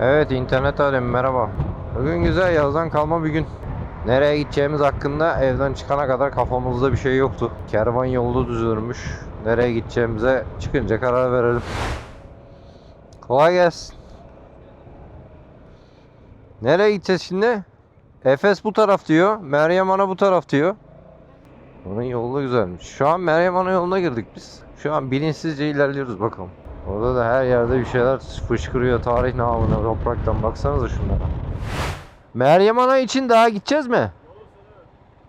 Evet internet alemi merhaba. Bugün güzel yazdan kalma bir gün. Nereye gideceğimiz hakkında evden çıkana kadar kafamızda bir şey yoktu. Kervan yolda düzülmüş. Nereye gideceğimize çıkınca karar verelim. Kolay gelsin. Nereye gideceğiz şimdi? Efes bu taraf diyor. Meryem Ana bu taraf diyor. Onun yolu güzelmiş. Şu an Meryem Ana yoluna girdik biz. Şu an bilinçsizce ilerliyoruz bakalım. Orada da her yerde bir şeyler fışkırıyor tarih namına topraktan baksanıza şunlara. Meryem Ana için daha gideceğiz mi?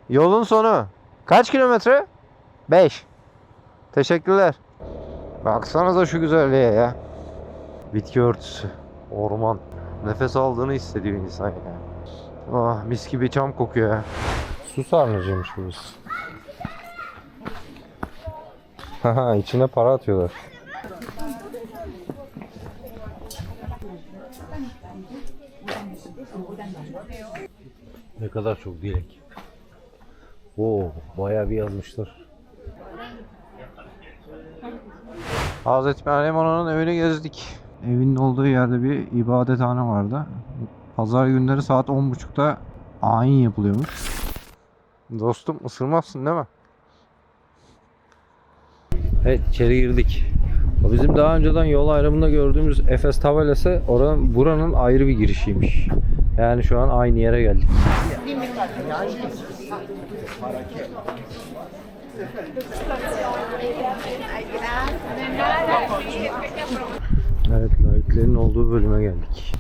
Yolun sonu. Kaç kilometre? 5. Teşekkürler. Baksanıza şu güzelliğe ya. Bitki örtüsü, orman. Nefes aldığını hissediyor insan ya. Ah mis gibi çam kokuyor ya. Su sarnıcıymış burası. Haha içine para atıyorlar. Ne kadar çok dilek. Oo, bayağı bir yazmışlar. Hazreti Meryem Ana'nın evini gezdik. Evinin olduğu yerde bir ibadethane vardı. Pazar günleri saat 10.30'da ayin yapılıyormuş. Dostum ısırmazsın değil mi? Evet içeri girdik. Bizim daha önceden yol ayrımında gördüğümüz Efes tabelası oranın buranın ayrı bir girişiymiş. Yani şu an aynı yere geldik. Evet, layıkların olduğu bölüme geldik.